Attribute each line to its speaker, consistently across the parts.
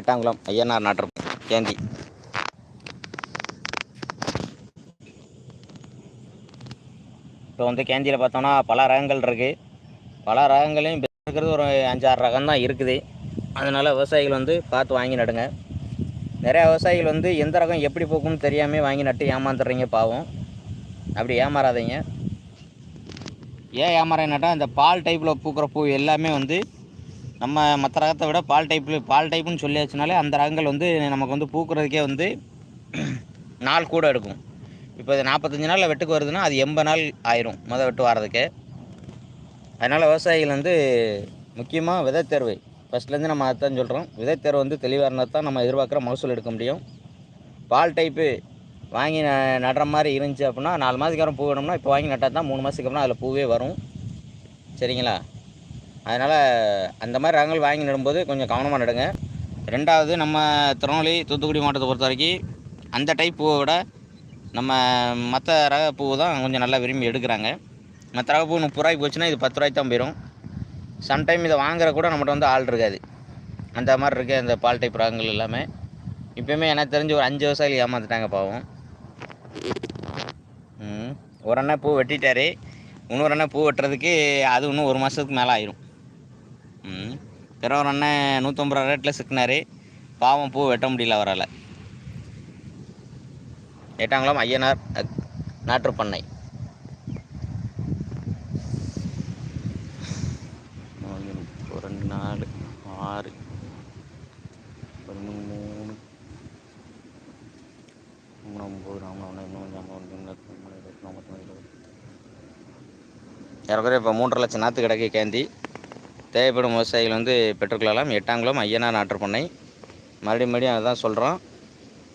Speaker 1: Ettankulam Ayyanar Notre கேந்தி. இப்போ வந்து கேந்தியில் பார்த்தோம்னா பல ரகங்கள் இருக்குது பல ரகங்களையும் இருக்கிறது ஒரு அஞ்சாறு ரகம் தான் இருக்குது. அதனால் விவசாயிகள் வந்து பார்த்து வாங்கி நடுங்க. நிறையா விவசாயிகள் வந்து எந்த ரகம் எப்படி பூக்கும்னு தெரியாமல் வாங்கி நட்டு ஏமாந்துடுறீங்க பாவம். அப்படி ஏமாறாதீங்க. ஏன் ஏமாறேன்னாட்டா இந்த பால் டைப்பில் பூக்கிற பூ எல்லாமே வந்து நம்ம மற்ற ரகத்தை விட பால் டைப்பில் பால் டைப்புன்னு சொல்லியாச்சுனாலே அந்த ரகங்கள் வந்து நமக்கு வந்து பூக்கிறதுக்கே வந்து நாள் கூட எடுக்கும். இப்போ இது நாற்பத்தஞ்சு நாளில் வெட்டுக்கு வருதுன்னா அது எண்பது நாள் ஆயிரும் மொதல் வெட்டு வர்றதுக்கு அதனால் விவசாயிகள் வந்து முக்கியமாக விதை தேர்வு. ஃபஸ்ட்லேருந்து நம்ம அதான் சொல்கிறோம் விதை தேர்வு வந்து தெளிவாக இருந்தால் தான் நம்ம எதிர்பார்க்குற மகசூல் எடுக்க முடியும். பால் டைப்பு வாங்கி ந- நடுற மாதிரி இருந்துச்சு அப்படின்னா நாலு மாதத்துக்கு அப்புறம் பூ வேணும்னா இப்போ வாங்கி நட்டால் தான் மூணு மாதத்துக்கு அப்புறம் அதில் பூவே வரும். சரிங்களா? அதனால் அந்த மாதிரி ரகங்கள் வாங்கி நடும்போது கொஞ்சம் கவனமாக நடுங்க. ரெண்டாவது நம்ம திருநெல்வேலி தூத்துக்குடி மாவட்டத்தை பொறுத்த வரைக்கும் அந்த டைப் பூவை விட நம்ம மற்ற ரக பூ தான் கொஞ்சம் நல்லா விரும்பி எடுக்கிறாங்க. மற்ற ரக பூ முப்பது ரூபாய்க்கு போச்சுன்னா இது பத்து ரூபாய்க்கு தான் போயிடும் சம்டைம் இதை வாங்குற கூட நம்மகிட்ட வந்து ஆள் இருக்காது. அந்த மாதிரி இருக்க அந்த பால் டைப் ரகங்கள் எல்லாமே. இப்போயுமே எனக்கு தெரிஞ்சு ஒரு அஞ்சு விவசாயிகள் ஏமாந்துட்டாங்க பாவம். ஒரு அண்ணா பூ வெட்டிட்டாரு. இன்னொரு அண்ணா பூ வெட்டுறதுக்கு அது இன்னும் ஒரு மாதத்துக்கு மேலே ஆயிரும். ம் பிற ஒரு அண்ணன் நூற்றம்பது ரூபா ரேட்டில் சிக்கினாரு பாவம் பூ வெட்ட முடியல அவரால் எட்டாங்குளம் ஐயனார் நாற்றுப்பண்ணை பண்ணை நாலு, ஒரு ரெண்டு நாலு ஆறு ஒரு மூணு மூணு மூணு ஒம்பது இன்னும் ஏறக்குறைய இப்போ மூன்றரை லட்சம் நாற்று கிடக்கு கேந்தி தேவைப்படும் விவசாயிகள் வந்து பெற்றுக்கொள்ளலாம் எட்டாங்குளம் ஐயனார் நாட்டுப்பண்ணை மறுபடியும் மறுபடியும் அதுதான் சொல்கிறோம்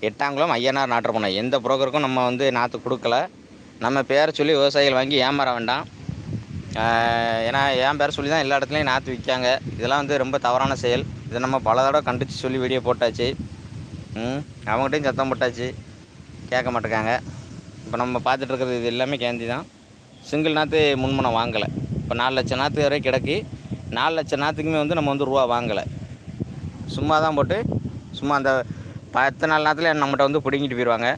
Speaker 1: எட்டாங்குளம் ஐயனார் நாட்டுப்பண்ணை எந்த புரோக்கருக்கும் நம்ம வந்து நாற்று கொடுக்கல. நம்ம பேரை சொல்லி விவசாயிகள் வாங்கி ஏமாற வேண்டாம். ஏன்னா என் பேரை சொல்லி தான் எல்லா இடத்துலையும் நாற்று விற்காங்க. இதெல்லாம் வந்து ரொம்ப தவறான செயல். இதை நம்ம பல தடவை கண்டித்து சொல்லி வீடியோ போட்டாச்சு. அவங்ககிட்டையும் சத்தம் போட்டாச்சு. கேட்க மாட்டேங்காங்க. இப்போ நம்ம பார்த்துட்டு இருக்கிறது இது எல்லாமே கேந்தி தான். சிங்கிள் நாற்று முன்மனம் வாங்கலை. இப்போ நாலு லட்சம் நாற்று வரை கிடக்கு. நாலு லட்சம் நாற்றுக்குமே வந்து நம்ம வந்து ரூபா வாங்கலை. சும்மா தான் போட்டு சும்மா அந்த பத்து நாலு நாற்றுல நம்மகிட்ட வந்து பிடுங்கிட்டு போயிடுவாங்க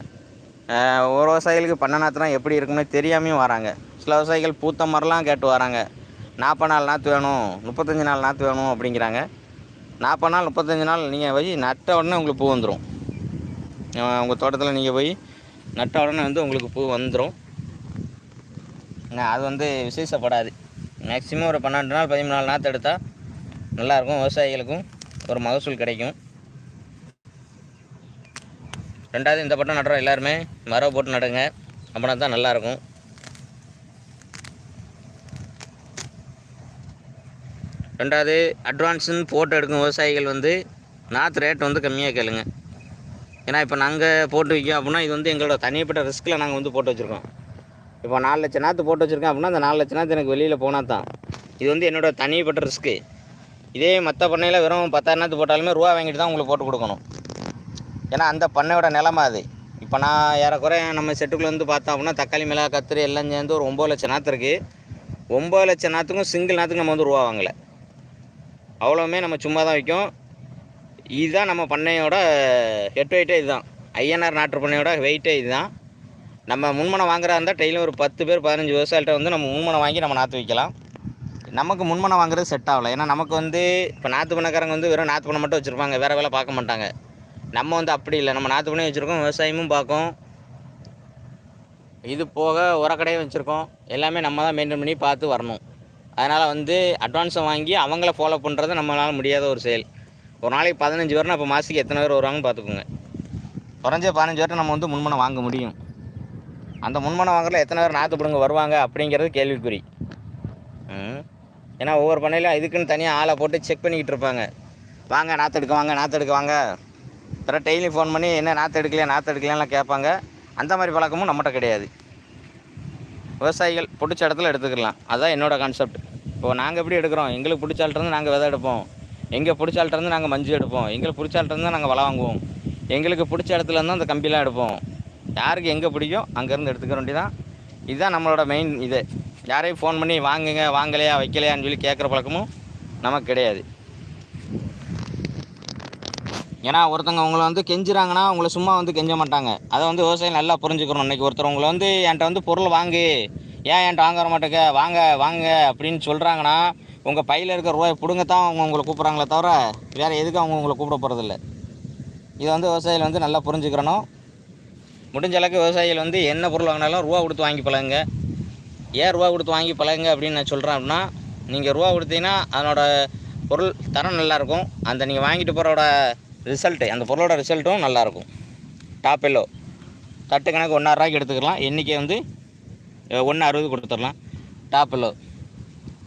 Speaker 1: ஒரு விவசாயிகளுக்கு பண்ண நாற்றுனா எப்படி இருக்குன்னு தெரியாமையும் வராங்க. சில விவசாயிகள் பூத்த மரம்லாம் கேட்டு வராங்க. நாற்பது நாள் நாற்று வேணும் முப்பத்தஞ்சு நாள் நாற்று வேணும் அப்படிங்கிறாங்க. நாற்பது நாள் முப்பத்தஞ்சு நாள் நீங்கள் போய் நட்ட உடனே உங்களுக்கு பூ வந்துடும் உங்கள் தோட்டத்தில் நீங்கள் போய் நட்ட உடனே வந்து உங்களுக்கு பூ வந்துடும் அது வந்து விசேஷப்படாது. மேக்ஸிமம் ஒரு பன்னெண்டு நாள் பதிமூணு நாள் நாற்று எடுத்தால் நல்லாயிருக்கும். விவசாயிகளுக்கும் ஒரு மகசூல் கிடைக்கும். ரெண்டாவது இந்த பட்டம் நடுறோம் எல்லாருமே மரம் போட்டு நடுங்க. அப்படின்னா தான் நல்லாயிருக்கும். ரெண்டாவது அட்வான்ஸுன்னு போட்டு எடுக்கும் விவசாயிகள் வந்து நாற்று ரேட் வந்து கம்மியாக கேளுங்க. ஏன்னா இப்போ நாங்கள் போட்டு விற்கோம் அப்படின்னா இது வந்து எங்களோட தனிப்பட்ட ரிஸ்கில் நாங்கள் வந்து போட்டு வச்சுருக்கோம். இப்போ நாலு லட்சம் நாற்று போட்டு வச்சுருக்கேன் அப்படின்னா அந்த நாலு லட்சம் நாற்று எனக்கு வெளியில் போனால் தான். இது வந்து என்னோட தனிப்பட்ட ரிஸ்க்கு இதே மற்ற பண்ணையில் வெறும் பத்தாயிரம் நாற்று போட்டாலுமே ரூபா வாங்கிட்டு தான் உங்களுக்கு போட்டு கொடுக்கணும். ஏன்னா அந்த பண்ணையோட நிலமை அது. இப்போ நான் ஏறக்குறைய நம்ம செட்டுக்குள்ளே வந்து பார்த்தோம் அப்படின்னா தக்காளி மிளகா கத்திரி எல்லாம் சேர்ந்து ஒரு ஒம்பது லட்சம் நாற்று இருக்குது ஒம்பது லட்சம் நாற்றுக்கும் சிங்கிள் நாற்றுக்கும் நம்ம வந்து ரூபா வாங்கலை. அவ்வளோவுமே நம்ம சும்மா தான் விற்கும். இதுதான் நம்ம பண்ணையோட ஹெட் வெயிட்டே இதுதான். ஐஎன்ஆர் நாட்டு பண்ணையோட வெயிட்டே இதுதான். நம்ம முன்மனை வாங்குறா இருந்தால் டெய்லியும் ஒரு பத்து பேர் பதினஞ்சு விவசாயிகிட்ட வந்து நம்ம முன்மனை வாங்கி நம்ம நாற்று வைக்கலாம். நமக்கு முன்மனை வாங்குறது செட் ஆகலை. ஏன்னா நமக்கு வந்து இப்போ நாற்று பண்ணக்காரங்க வந்து வெறும் நாற்று பண்ண மட்டும் வச்சுருப்பாங்க. வேறு வேலை பார்க்க மாட்டாங்க. நம்ம வந்து அப்படி இல்லை. நம்ம நாற்று பண்ணி வச்சுருக்கோம் விவசாயமும் பார்க்கும். இது போக உரக்கடையும் வச்சுருக்கோம். எல்லாமே நம்ம தான் மெயின்டைன் பண்ணி பார்த்து வரணும். அதனால் வந்து அட்வான்ஸை வாங்கி அவங்கள ஃபாலோ பண்ணுறது நம்மளால் முடியாத ஒரு செயல். ஒரு நாளைக்கு பதினஞ்சு பேர்னா அப்போ மாதத்துக்கு எத்தனை பேர் வருவாங்கன்னு பார்த்துக்கோங்க. குறைஞ்ச பதினஞ்சு பேர்ட்ட நம்ம வந்து முன்மனை வாங்க முடியும். அந்த முன்மனை வாங்குறதுல எத்தனை பேர் நாற்று பிடுங்க வருவாங்க அப்படிங்கிறது கேள்விக்குறி. ம். ஏன்னா ஒவ்வொரு பண்ணையிலும் இதுக்குன்னு தனியாக ஆளை போட்டு செக் பண்ணிக்கிட்டு இருப்பாங்க. வாங்க நாற்று எடுக்க வாங்க நாற்று எடுக்க வாங்க. அப்புறம் டெய்லி ஃபோன் பண்ணி என்ன நாற்று எடுக்கலையா நாற்று எடுக்கலையாலாம் கேட்பாங்க. அந்த மாதிரி பழக்கமும் நம்மகிட்ட கிடையாது. விவசாயிகள் பிடிச்ச இடத்துல எடுத்துக்கலாம். அதுதான் என்னோட கான்செப்ட் இப்போது நாங்கள் எப்படி எடுக்கிறோம்? எங்களுக்கு பிடிச்ச ஆள்கிட்டருந்து நாங்கள் விதை எடுப்போம். எங்கள் பிடிச்ச ஆள்கிட்டருந்து நாங்கள் மஞ்சள் எடுப்போம். எங்களுக்கு பிடிச்ச ஆள்கிட்டருந்து நாங்கள் வலை வாங்குவோம். எங்களுக்கு பிடிச்ச இடத்துலருந்து அந்த கம்பிலாம் எடுப்போம். யாருக்கு எங்கே பிடிக்கும் அங்கேருந்து எடுத்துக்க வேண்டியதான் இதுதான் நம்மளோட மெயின் இது. யாரையும் ஃபோன் பண்ணி வாங்குங்க வாங்கலையா வைக்கலையான்னு சொல்லி கேட்குற பழக்கமும் நமக்கு கிடையாது. ஏன்னா ஒருத்தவங்க உங்களை வந்து கெஞ்சுறாங்கன்னா உங்களை சும்மா வந்து கெஞ்ச மாட்டாங்க. அதை வந்து விவசாயம் நல்லா புரிஞ்சுக்கணும் இன்றைக்கி ஒருத்தர் உங்களை வந்து என்கிட்ட வந்து பொருள் வாங்கு. ஏன் என்கிட்ட வாங்க வர மாட்டேங்க? வாங்க வாங்க அப்படின்னு சொல்கிறாங்கன்னா உங்கள் பையில் இருக்க ரூபாய் பிடுங்கத்தான் அவங்க உங்களை கூப்பிட்றாங்களே தவிர வேறு எதுக்கும் அவங்க உங்களை கூப்பிட போகிறதில்ல இதை வந்து விவசாயிகள் வந்து நல்லா புரிஞ்சுக்கிறணும். முடிஞ்ச அளவுக்கு விவசாயிகள் வந்து என்ன பொருள் வாங்கினாலும் ரூபா கொடுத்து வாங்கி பழகுங்க. ஏன் ரூபா கொடுத்து வாங்கி பழகுங்க அப்படின்னு நான் சொல்கிறேன் அப்படின்னா நீங்கள் ரூபா கொடுத்தீங்கன்னா அதனோட பொருள் தரம் நல்லாயிருக்கும் அந்த நீங்கள் வாங்கிட்டு போகிறோட ரிசல்ட்டு அந்த பொருளோட ரிசல்ட்டும் நல்லாயிருக்கும் டாப் எல்லோ தட்டு கணக்கு ஒன்றாயிரூவாய்க்கு எடுத்துக்கலாம். எண்ணிக்கை வந்து ஒன்று அறுபது கொடுத்துடலாம். டாப் எல்லோ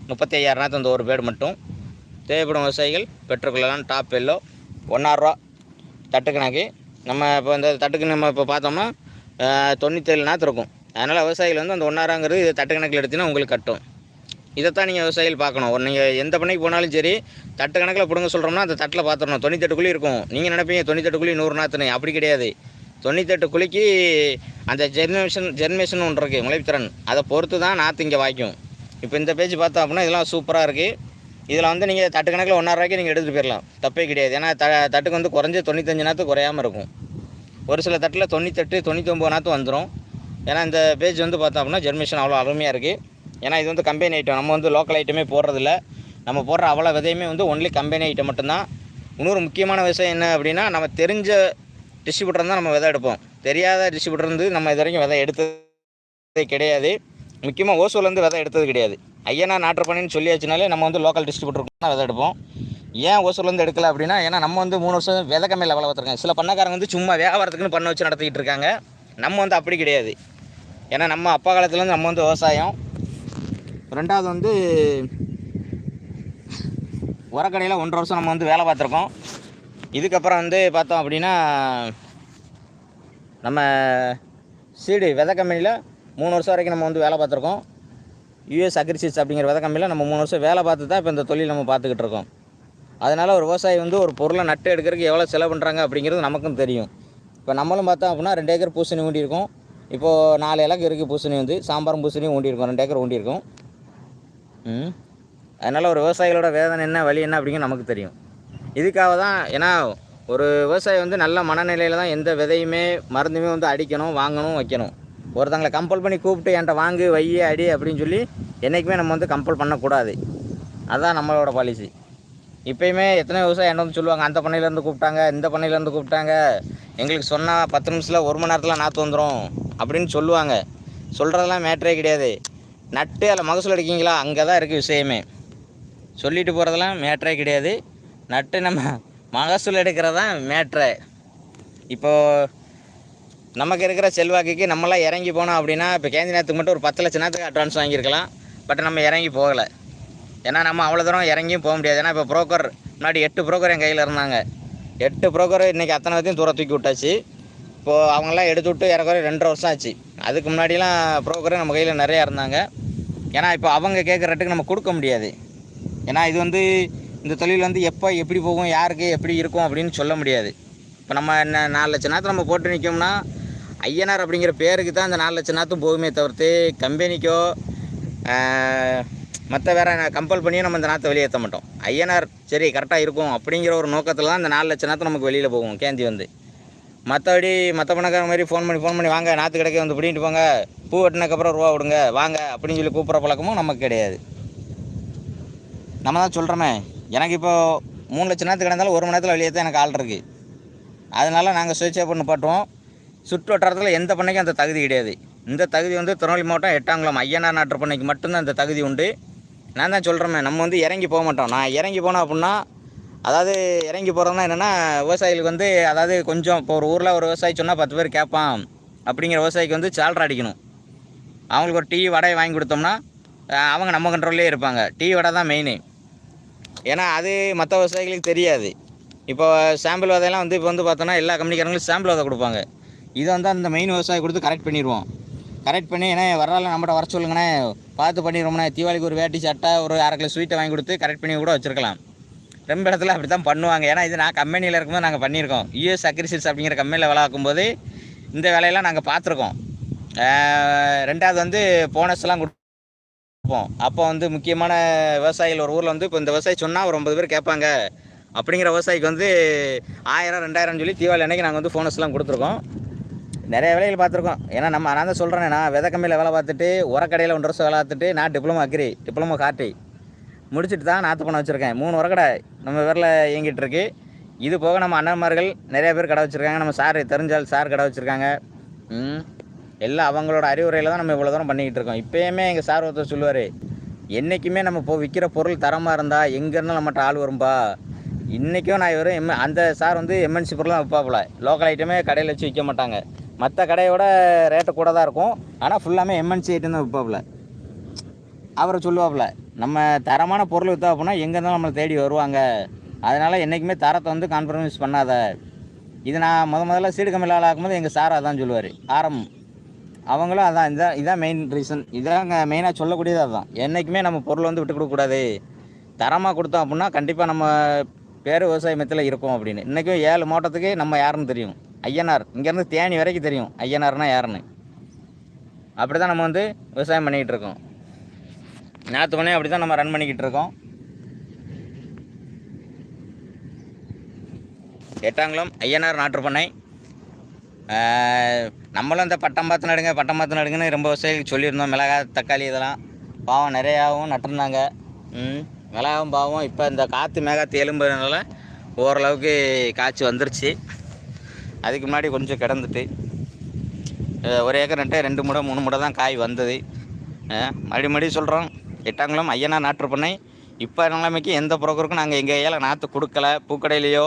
Speaker 1: முப்பத்தி ஐயாயிரம் தந்த ஒரு பேடு மட்டும். தேவைப்படும் விவசாயிகள் பெற்றுக்கொள்ளலாம். டாப் எல்லோ ஒன்றாயிரரூவா தட்டு கணக்கு. நம்ம இப்போ இந்த தட்டுக்கு நம்ம இப்போ பார்த்தோம்னா தொண்ணூற்றேழு தொண்ணூத்தேழு நாற்று இருக்கும். அதனால் விவசாயிகள் வந்து அந்த ஒன்றாராங்கிறது இதை தட்டு கணக்கில் எடுத்தீங்கன்னா உங்களுக்கு கட்டும். இதைத்தான் நீங்கள் விவசாயிகள் பார்க்கணும். ஒரு நீங்கள் எந்த பண்ணைக்கு போனாலும் சரி தட்டு கணக்கில் பிடுங்க சொல்கிறோம்னா அந்த தட்டில் பார்த்துடணும் தொண்ணூத்தெட்டு குழி இருக்கும். நீங்கள் நினைப்பீங்க தொண்ணூத்தெட்டு குழி நூறு நாற்றுன்னு அப்படி கிடையாது. தொண்ணூத்தெட்டு குழிக்கு அந்த ஜெர்னேஷன் ஜெர்னேஷன் ஒன்று இருக்குது முளைத்திறன் அதை பொறுத்து தான் நாற்று இங்கே வாய்க்கும். இப்போ இந்த பேஜ் பார்த்தோம் அப்படின்னா இதெல்லாம் சூப்பராக இருக்குது இதில் வந்து நீங்கள் தட்டு கணக்கில் ஒன்றாயிரூவாய்க்கு நீங்கள் எடுத்துகிட்டு போயிடலாம். தப்பே கிடையாது. ஏன்னா த தட்டுக்கு வந்து குறைஞ்ச தொண்ணூத்தஞ்சு நாற்று குறையாமல் இருக்கும். ஒரு சில தட்டில் தொண்ணூத்தெட்டு தொண்ணூத்தொம்பது நாற்று வந்துடும் ஏன்னா இந்த பேஜ் வந்து பார்த்தோம் அப்படின்னா ஜெர்மிஷன் அவ்வளோ அருமையாக இருக்குது ஏன்னா இது வந்து கம்பெனி ஐட்டம் நம்ம வந்து லோக்கல் ஐட்டமே போடுறதில்ல. நம்ம போடுற அவ்வளோ விதையுமே வந்து ஒன்லி கம்பெனி ஐட்டம் மட்டும்தான். இன்னொரு முக்கியமான விஷயம் என்ன அப்படின்னா நம்ம தெரிஞ்ச டிஸ்ட்ரிபியூட்டர் தான் நம்ம விதை எடுப்போம். தெரியாத டிஸ்ட்ரிபியூட்டர் வந்து நம்ம இது வரைக்கும் விதை எடுத்ததே கிடையாது. முக்கியமாக ஓசூர்லேருந்து விதை எடுத்தது கிடையாது. ஐயனா நாட்டு பண்ணின்னு சொல்லியாச்சுனாலே நம்ம வந்து லோக்கல் டிஸ்ட்ரிபியூட்டருக்கு தான் விதை எடுப்போம். ஏன் ஓசூர்லேருந்து எடுக்கல அப்படின்னா ஏன்னா நம்ம வந்து மூணு வருஷம் விதை கம்மியில் வேலை பார்த்துருக்காங்க. சில பண்ணக்காரங்க வந்து சும்மா வியாபாரத்துக்குன்னு பண்ண வச்சு நடத்திக்கிட்டு இருக்காங்க. நம்ம வந்து அப்படி கிடையாது. ஏன்னா நம்ம அப்பா காலத்துலேருந்து நம்ம வந்து விவசாயம். ரெண்டாவது வந்து உரக்கடையில் ஒன்றரை வருஷம் நம்ம வந்து வேலை பார்த்துருக்கோம். இதுக்கப்புறம் வந்து பார்த்தோம் அப்படின்னா நம்ம சீடு விதை கம்பெனியில் மூணு வருஷம் வரைக்கும் நம்ம வந்து வேலை பார்த்துருக்கோம். யூஎஸ் அக்ரிசிட்ஸ் அப்படிங்கிற வித கம்பெனியில் நம்ம மூணு வருஷம் வேலை பார்த்து தான் இப்போ இந்த தொழில் நம்ம பார்த்துக்கிட்டு இருக்கோம். அதனால் ஒரு விவசாயி வந்து ஒரு பொருளை நட்டு எடுக்கிறதுக்கு எவ்வளோ செலவு பண்ணுறாங்க அப்படிங்கிறது நமக்கும் தெரியும். இப்போ நம்மளும் பார்த்தோம் அப்படின்னா ரெண்டு ஏக்கர் பூசணி ஊண்டியிருக்கோம். இப்போது நாலு இலக்கு இருக்குது பூசணி வந்து சாம்பாரும் பூசணியும் ஊண்டியிருக்கோம் ரெண்டு ஏக்கர் ஊண்டியிருக்கோம். ம். அதனால் ஒரு விவசாயிகளோட வேதனை என்ன வழி என்ன அப்படிங்கிறது நமக்கு தெரியும். இதுக்காக தான் ஏன்னா ஒரு விவசாயி வந்து நல்ல மனநிலையில் தான் எந்த விதையுமே மருந்துமே வந்து அடிக்கணும் வாங்கணும் வைக்கணும். ஒருத்தங்களை கம்பல் பண்ணி கூப்பிட்டு என்கிட்ட வாங்கு வைய அடி அப்படின்னு சொல்லி என்றைக்குமே நம்ம வந்து கம்பல் பண்ணக்கூடாது. அதுதான் நம்மளோட பாலிசி இப்போயுமே எத்தனை விவசாயம் என்ன வந்து சொல்லுவாங்க அந்த பண்ணையிலேருந்து கூப்பிட்டாங்க இந்த பண்ணையிலேருந்து கூப்பிட்டாங்க. எங்களுக்கு சொன்னால் பத்து நிமிஷத்தில் ஒரு மணி நேரத்தில் நாற்று வந்துடும் அப்படின்னு சொல்லுவாங்க. சொல்கிறதெல்லாம் மேட்ரே கிடையாது. நட்டு அதில் மகசூல் அடிக்கிங்களா? அங்கே தான் இருக்குது விஷயமே. சொல்லிட்டு போகிறதெல்லாம் மேட்ரே கிடையாது. நட்டு நம்ம மகசூல் எடுக்கிறது தான் மேட்ரு இப்போது நமக்கு இருக்கிற செல்வாக்குக்கு நம்மளாம் இறங்கி போனோம் அப்படின்னா இப்போ கேந்தி நேரத்துக்கு மட்டும் ஒரு பத்து லட்ச நேரத்துக்கு அட்வான்ஸ் வாங்கியிருக்கலாம். பட் நம்ம இறங்கி போகலை. ஏன்னா நம்ம அவ்வளோ தூரம் இறங்கியும் போக முடியாது. ஏன்னா இப்போ புரோக்கர் முன்னாடி எட்டு ப்ரோக்கர் என் கையில் இருந்தாங்க. எட்டு ப்ரோக்கர் இன்றைக்கி அத்தனை வரைக்கும் தூரம் தூக்கி விட்டாச்சு. இப்போது அவங்களாம் எடுத்து விட்டு இறக்குற ரெண்டரை வருஷம் ஆச்சு. அதுக்கு முன்னாடிலாம் புரோக்கர் நம்ம கையில் நிறையா இருந்தாங்க. ஏன்னா இப்போ அவங்க கேட்குற ரேட்டுக்கு நம்ம கொடுக்க முடியாது. ஏன்னா இது வந்து இந்த தொழில் வந்து எப்போ எப்படி போகும் யாருக்கு எப்படி இருக்கும் அப்படின்னு சொல்ல முடியாது. இப்போ நம்ம என்ன நாலு லட்ச நாற்று நம்ம போட்டு நிற்கோம்னா ஐயனார் அப்படிங்கிற பேருக்கு தான் அந்த நாலு லட்ச நாற்றும் போகுமே தவிர்த்து கம்பெனிக்கோ மற்ற வேற கம்பல் பண்ணியும் நம்ம இந்த நாற்றை வெளியேற்ற மாட்டோம். ஐயனார் சரி கரெக்டாக இருக்கும் அப்படிங்கிற ஒரு நோக்கத்தில் தான் இந்த நாலு லட்ச நாற்று நமக்கு வெளியில் போகும் கேந்தி வந்து. மற்றபடி மற்ற பணக்கார மாதிரி ஃபோன் பண்ணி ஃபோன் பண்ணி வாங்க நாற்று கிடைக்க வந்து பிடிங்கிட்டு போங்க. பூ வெட்டினதுக்கப்புறம் ரூபா விடுங்க வாங்க அப்படின்னு சொல்லி கூப்பிட்ற பழக்கமும் நமக்கு கிடையாது. நம்ம தான் சொல்கிறோமே எனக்கு இப்போ மூணு லட்ச நேரத்துக்கு கிடந்தாலும் ஒரு மணி நேரத்தில் வெளியே தான் எனக்கு ஆள் இருக்குது அதனால் நாங்கள் சுயேட்சை பண்ணி பட்டோம் சுற்று வட்டாரத்தில் எந்த பண்ணைக்கும் அந்த தகுதி கிடையாது. இந்த தகுதி வந்து திருநெல்வேலி மாவட்டம் எட்டாங்குளம் ஐயனார் நாட்டு பண்ணைக்கு மட்டும்தான் இந்த தகுதி உண்டு. நான் தான் சொல்கிறேமே நம்ம வந்து இறங்கி போக மாட்டோம். நான் இறங்கி போனோம் அப்படின்னா அதாவது இறங்கி போகிறதுனா என்னென்னா விவசாயிகளுக்கு வந்து அதாவது கொஞ்சம் இப்போ ஒரு ஊரில் ஒரு விவசாயி சொன்னால் பத்து பேர் கேட்பான் அப்படிங்கிற விவசாயிக்கு வந்து சேலரி அடிக்கணும். அவங்களுக்கு ஒரு டீ வடையை வாங்கி கொடுத்தோம்னா அவங்க நம்ம கண்ட்ரோல்லே இருப்பாங்க. டீ வடை தான் மெயின் ஏன்னா அது மற்ற விவசாயிகளுக்கு தெரியாது. இப்போ சாம்பிள் விதையெல்லாம் வந்து இப்போ வந்து பார்த்தோன்னா எல்லா கம்பெனிக்காரங்களும் சாம்பிள் விதை கொடுப்பாங்க. இதை வந்து அந்த மெயின் விவசாயி கொடுத்து கரெக்ட் பண்ணிடுவோம் கரெக்ட் பண்ணி ஏன்னா வரலாறு நம்மகிட்ட வர சொல்லுங்கண்ணே பார்த்து பண்ணிடுவோம்ண்ணே தீபாவளிக்கு ஒரு வேட்டி சட்டை ஒரு அரை கிலோ ஸ்வீட்டை வாங்கி கொடுத்து கரெக்ட் பண்ணி கூட வச்சுருக்கலாம். ரொம்ப இடத்துல அப்படி தான் பண்ணுவாங்க. ஏன்னா இது நான் கம்பெனியில் இருக்கும்போது நாங்கள் பண்ணியிருக்கோம். யூஎஸ் அக்ரிசில்ஸ் அப்படிங்கிற கம்பெனியில் வேலை போது இந்த வேலையெல்லாம் நாங்கள் பார்த்துருக்கோம். ரெண்டாவது வந்து போனஸ்லாம் கொடுப்போம். அப்போ வந்து முக்கியமான விவசாயிகள் ஒரு ஊரில் வந்து இப்போ இந்த விவசாயி சொன்னால் ஒரு ஒன்பது பேர் கேட்பாங்க. அப்படிங்கிற விவசாயிக்கு வந்து ஆயிரம் ரெண்டாயிரம் சொல்லி தீபாவளி அன்னைக்கு நாங்கள் வந்து போனஸ்லாம் கொடுத்துருக்கோம். நிறைய வேலைகள் பார்த்துருக்கோம். ஏன்னா நம்ம நான் தான் சொல்கிறேன் நான் விதை கம்மியில் வேலை பார்த்துட்டு உரக்கடையில் ஒன்றரை வருஷம் வேலை பார்த்துட்டு நான் டிப்ளமோ அக்ரி டிப்ளமோ காட்டி முடிச்சுட்டு தான் நாற்று பண்ண வச்சுருக்கேன். மூணு உரக்கடை நம்ம பேரில் இயங்கிட்டு இருக்கு. இது போக நம்ம அண்ணன்மார்கள் நிறைய பேர் கடை வச்சுருக்காங்க. நம்ம சார் தெரிஞ்சால் சார் கடை வச்சுருக்காங்க. எல்லாம் அவங்களோட அறிவுரையில் தான் நம்ம இவ்வளோ தூரம் பண்ணிக்கிட்டு இருக்கோம். இப்போயுமே எங்கள் சார் ஒருத்தர் சொல்லுவார் என்றைக்குமே நம்ம இப்போ விற்கிற பொருள் தரமாக இருந்தால் எங்கேருந்தாலும் நம்மகிட்ட ஆள் வரும்பா? இன்றைக்கும் நான் இவரும் எம் அந்த சார் வந்து எம்என்சி பொருளாக விற்பாப்புல லோக்கல் ஐட்டமே கடையில் வச்சு விற்க மாட்டாங்க. மற்ற கடையோட ரேட்டு கூட தான் இருக்கும். ஆனால் ஃபுல்லாமே எம்என்சி ஐட்டம் தான் விற்பாப்புல அவரை சொல்லுவாப்புல நம்ம தரமான பொருள் விற்றா அப்படின்னா எங்கே இருந்தாலும் நம்மளை தேடி வருவாங்க. அதனால் என்றைக்குமே தரத்தை வந்து கான்ப்ரமைஸ் பண்ணாத. இது நான் முத முதல்ல சீடு கம்மியில் ஆக்கும்போது எங்கள் சார் அதான் சொல்லுவார். ஆரம் அவங்களும் அதான் இதான் இதான் மெயின் ரீசன் இதாங்க மெயினாக சொல்லக்கூடியது அதுதான் என்றைக்குமே நம்ம பொருள் வந்து விட்டு கொடுக்கக்கூடாது. தரமாக கொடுத்தோம் அப்படின்னா கண்டிப்பாக நம்ம பேர் விவசாய மெத்தில் இருக்கும் அப்படின்னு. இன்றைக்கும் ஏழு மாவட்டத்துக்கு நம்ம யாருன்னு தெரியும். ஐயனார். இங்கேருந்து தேனி வரைக்கும் தெரியும் ஐயனார்னா யாருன்னு. அப்படி தான் நம்ம வந்து விவசாயம் பண்ணிக்கிட்டு இருக்கோம். நேற்று பண்ணி அப்படி தான் நம்ம ரன் பண்ணிக்கிட்டு இருக்கோம். எட்டாங்குளம் ஐயனார் நாற்று பண்ணை. நம்மளும் இந்த பட்டம் பார்த்து நடுங்க பட்டம் பார்த்து நடுங்கன்னு ரொம்ப விவசாயிகளுக்கு சொல்லியிருந்தோம். மிளகாய் தக்காளி இதெல்லாம். பாவம் நிறையாவும் நட்டிருந்தாங்க. ம் மிளகாவும் பாவம். இப்போ இந்த காற்று மேகாத்து எலும்புனால ஓரளவுக்கு காய்ச்சி வந்துருச்சு. அதுக்கு முன்னாடி கொஞ்சம் கிடந்துட்டு ஒரு ஏக்கர் நட்டு ரெண்டு முடை மூணு முடை தான் காய் வந்தது. மறுபடி மறுபடியும் சொல்கிறோம் எட்டாங்குளம் ஐயனா நாற்று பண்ணை. இப்போ நிலைமைக்கு எந்த புரோக்கருக்கும் நாங்கள் எங்கள் ஏரியாவில் நாற்று கொடுக்கல. பூக்கடையிலையோ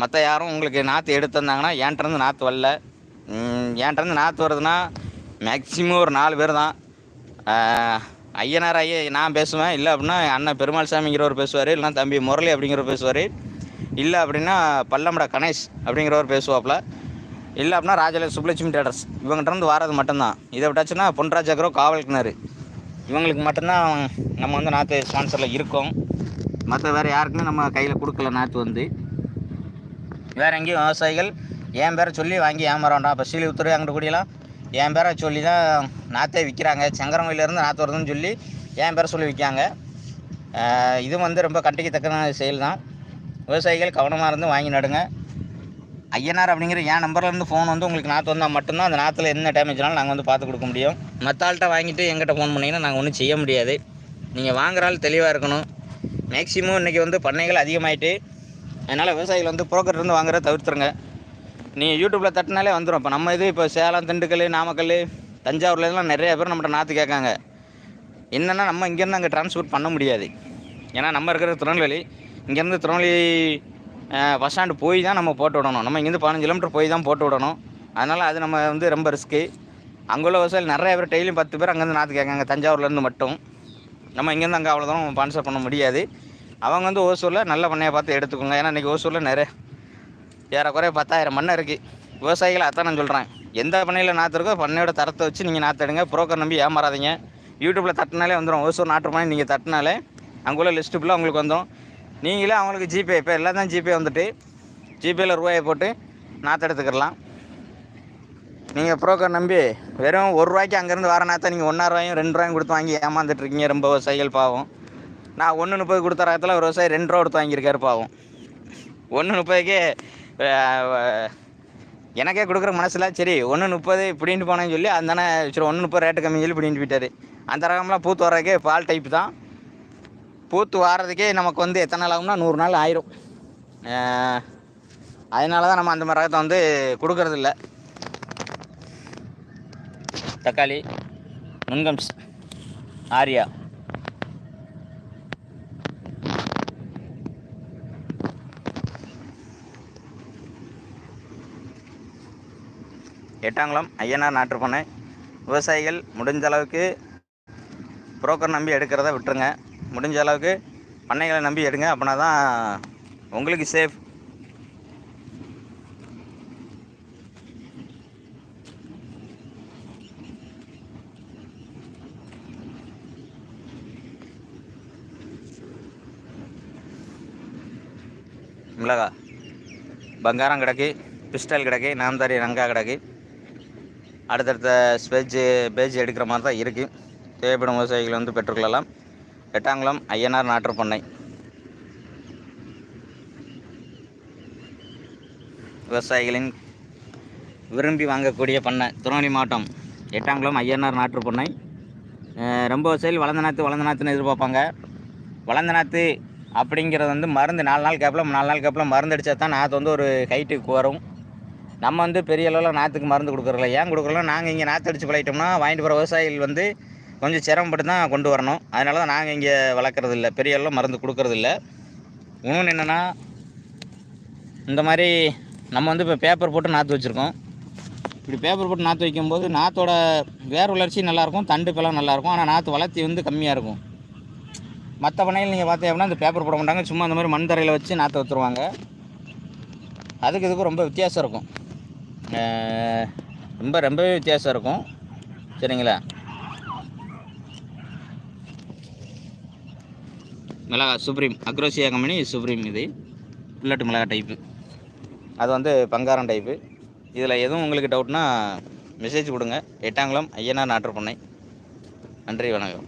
Speaker 1: மற்ற யாரும் உங்களுக்கு நாற்று எடுத்து வந்தாங்கன்னா ஏன்ட்டேருந்து நாற்று வரல. ஏன்ட்டருந்து நாற்று வருதுன்னா மேக்சிமம் ஒரு நாலு பேர் தான். ஐயனார் ஐயா நான் பேசுவேன். இல்லை அப்படின்னா அண்ணன் பெருமாள் சாமிங்கிறவர் பேசுவார் இல்லைன்னா தம்பி முரளி அப்படிங்கிறவர் பேசுவார். இல்லை அப்படின்னா பல்லமட கணேஷ் அப்படிங்கிறவர் பேசுவாப்புல. இல்லை அப்படின்னா ராஜல சுப்லட்சுமி டேட்டர்ஸ் இவங்ககிட்ட இருந்து வாரது மட்டும்தான். இதை விட்டாச்சுன்னா பொன்ராஜ் அக்ரோ காவல் கிணறு. இவங்களுக்கு மட்டும்தான் நம்ம வந்து நாற்று ஸ்பான்சரில் இருக்கோம். மற்ற வேறு யாருக்குமே நம்ம கையில் கொடுக்கல நாற்று வந்து. வேறு எங்கேயும் விவசாயிகள் என் பேரை சொல்லி வாங்கி ஏமாற வேண்டாம் இப்போ ஸ்ரீலிபுத்தூர் அங்கிட்ட கூடியெல்லாம் என் பேரை சொல்லி தான் நாற்றே விற்கிறாங்க செங்கரங்கோயிலேருந்து நாற்று வருதுன்னு சொல்லி என் பேரை சொல்லி விற்காங்க. இதுவும் வந்து ரொம்ப கண்டிக்கத்தக்க செயல் தான் விவசாயிகள் கவனமாக இருந்து வாங்கி நடுங்க. ஐயனார் அப்படிங்கிற என் நம்பர்லேருந்து ஃபோன் வந்து உங்களுக்கு நாற்று வந்தால் மட்டும்தான் அந்த நாற்றுல என்ன டேமேஜ்னாலும் நாங்கள் வந்து பார்த்து கொடுக்க முடியும். மற்ற ஆள்கிட்ட வாங்கிட்டு எங்கிட்ட ஃபோன் பண்ணிங்கன்னா நாங்கள் ஒன்றும் செய்ய முடியாது. நீங்கள் வாங்குற ஆள் தெளிவாக இருக்கணும். மேக்ஸிமம் இன்றைக்கி வந்து பண்ணைகள் அதிகமாயிட்டு அதனால் விவசாயிகள் வந்து புரோக்கர்லேருந்து இருந்து வாங்குறத தவிர்த்துருங்க. நீங்கள் யூடியூப்பில் தட்டினாலே வந்துடும் இப்போ நம்ம இது இப்போ சேலம் திண்டுக்கல் நாமக்கல் தஞ்சாவூர்ல இதெல்லாம் நிறைய பேர் நம்மகிட்ட நாற்று கேட்காங்க. என்னென்னா நம்ம இங்கேருந்து அங்கே ட்ரான்ஸ்போர்ட் பண்ண முடியாது. ஏன்னா நம்ம இருக்கிற திருநெல்வேலி. இங்கேருந்து திருநெல்வேலி பஸ் ஸ்டாண்டு போய் தான் நம்ம போட்டு விடணும். நம்ம இங்கேருந்து பதினஞ்சு கிலோமீட்டர் போய் தான் போட்டு விடணும். அதனால் அது நம்ம வந்து ரொம்ப ரிஸ்க்கு அங்கே உள்ள விவசாயிகள் நிறைய பேர் டெய்லியும் பத்து பேர் அங்கேருந்து நாற்று கேட்காங்க. தஞ்சாவூர்லேருந்து மட்டும். நம்ம இங்கேருந்து அங்கே அவ்வளோ தூரம் ஸ்பான்சர் பண்ண முடியாது. அவங்க வந்து ஓசூரில் நல்ல பண்ணையை பார்த்து எடுத்துக்கோங்க. ஏன்னா இன்றைக்கி ஓசூரில் நிறைய ஏறக்குறைய பத்தாயிரம் மண்ணை இருக்குது விவசாயிகள் அதான் நான் சொல்கிறேன் எந்த பண்ணையில் நாற்று இருக்கோ பண்ணையோட தரத்தை வச்சு நீங்கள் நாற்று எடுங்க புரோக்கர் நம்பி ஏமாறாதீங்க. யூடியூப்பில் தட்டினாலே வந்துடும் ஓசூர் நாட்டு பண்ணி நீங்கள் தட்டினாலே அங்கே உள்ள லிஸ்ட்டு ஃபுல்லாக உங்களுக்கு வந்துடும் நீங்களே அவங்களுக்கு ஜிபே இப்போ எல்லாம் தான் ஜிபே வந்துட்டு ஜிபேயில் ரூபாயை போட்டு நாற்று எடுத்துக்கிடலாம் நீங்கள் ப்ரோக்கர் நம்பி வெறும் ஒரு ரூபாய்க்கு அங்கேருந்து வர நாற்றை நீங்கள் ஒன்றா ரூபாயும் ரெண்டு ரூபாயும் கொடுத்து வாங்கி ஏமாந்துட்டு இருக்கீங்க ரொம்ப விவசாயிகள் பாவம். நான் ஒன்று முப்பது கொடுத்த ரகத்தில் ஒரு விவசாயி ரெண்டு ரூபா கொடுத்து வாங்கியிருக்காரு பாவம். ஒன்று முப்பதுக்கே எனக்கே கொடுக்குற மனசில் சரி ஒன்று முப்பது இப்படின்ட்டு போனேன்னு சொல்லி அந்தானே சரி ஒன்று முப்பது ரேட்டு கம்மி சொல்லி இப்படின்ட்டு போயிட்டார். அந்த ரகம்லாம் பூத்து வர்றதுக்கே பால் டைப் தான். பூத்து வாரதுக்கே நமக்கு வந்து எத்தனை நாள் ஆகும்னா நூறு நாள் ஆயிரும். அதனால தான் நம்ம அந்த மாதிரி ரகத்தை வந்து கொடுக்கறதில்ல. தக்காளி நுண்கம்ஸ் ஆரியா. எட்டாங்குளம் ஐயனார் நாற்று விவசாயிகள் முடிஞ்ச அளவுக்கு புரோக்கர் நம்பி எடுக்கிறத விட்டுருங்க. முடிஞ்ச அளவுக்கு பண்ணைகளை நம்பி எடுங்க. அப்படின்னா தான் உங்களுக்கு சேஃப் மிளகா. பங்காரம் கிடக்கு பிஸ்டல் கிடக்கு நாம்தாரி ரங்கா கிடக்கு. அடுத்தடுத்த ஸ்பேஜ் பேஜ் எடுக்கிற மாதிரி தான் இருக்குது தேவைப்படும் விவசாயிகள் வந்து பெற்றுக்கொள்ளலாம். எட்டாங்குளம் ஐயனார் நாற்று பண்ணை. விவசாயிகளின் விரும்பி வாங்கக்கூடிய பண்ணை திருநெல்வேலி மாவட்டம் எட்டாங்குளம் ஐயனார் நாற்று பண்ணை. ரொம்ப விவசாயிகள் வளர்ந்த நாற்று வளர்ந்த நாற்றுன்னு எதிர்பார்ப்பாங்க. வளர்ந்த நாற்று அப்படிங்கிறது வந்து மருந்து நாலு நாள் கேப்பில் நாலு நாள் கேப்பில் மருந்து அடித்தா தான் நாற்று வந்து ஒரு ஹைட்டுக்கு வரும். நம்ம வந்து பெரிய அளவில் நாற்றுக்கு மருந்து கொடுக்குறதில்ல. ஏன் கொடுக்குறோம் நாங்கள் இங்கே நாற்று அடித்து பழகிட்டோம்னா வாங்கிட்டு போகிற விவசாயிகள் வந்து கொஞ்சம் சிரமப்பட்டு தான் கொண்டு வரணும். அதனால தான் நாங்கள் இங்கே வளர்க்குறது இல்லை பெரிய அளவில் மருந்து கொடுக்கறதில்ல. இன்னொன்று என்னென்னா இந்த மாதிரி நம்ம வந்து இப்போ பேப்பர் போட்டு நாற்று வச்சுருக்கோம். இப்படி பேப்பர் போட்டு நாற்று வைக்கும்போது நாற்றோட வேர் வளர்ச்சி நல்லாயிருக்கும் தண்டு பழம் நல்லாயிருக்கும் ஆனால் நாற்று வளர்த்தி வந்து கம்மியாக இருக்கும். மற்ற பண்ணையில் நீங்கள் பார்த்தா அப்படின்னா அந்த பேப்பர் போட மாட்டாங்க. சும்மா இந்த மாதிரி மண் தரையில் வச்சு நாற்று வச்சுருவாங்க. அதுக்கு இதுக்கும் ரொம்ப வித்தியாசம் இருக்கும். ரொம்ப ரொம்பவே வித்தியாசம் இருக்கும். சரிங்களா? மிளகா சுப்ரீம் அக்ரோசியா கம்பெனி சுப்ரீம் இது. புல்லட்டு மிளகா டைப்பு அது வந்து பங்காரம் டைப்பு இதில் எதுவும் உங்களுக்கு டவுட்னா மெசேஜ் கொடுங்க. எட்டாங்குளம் ஐயனார் நாட்டுப்பண்ணை நன்றி வணக்கம்.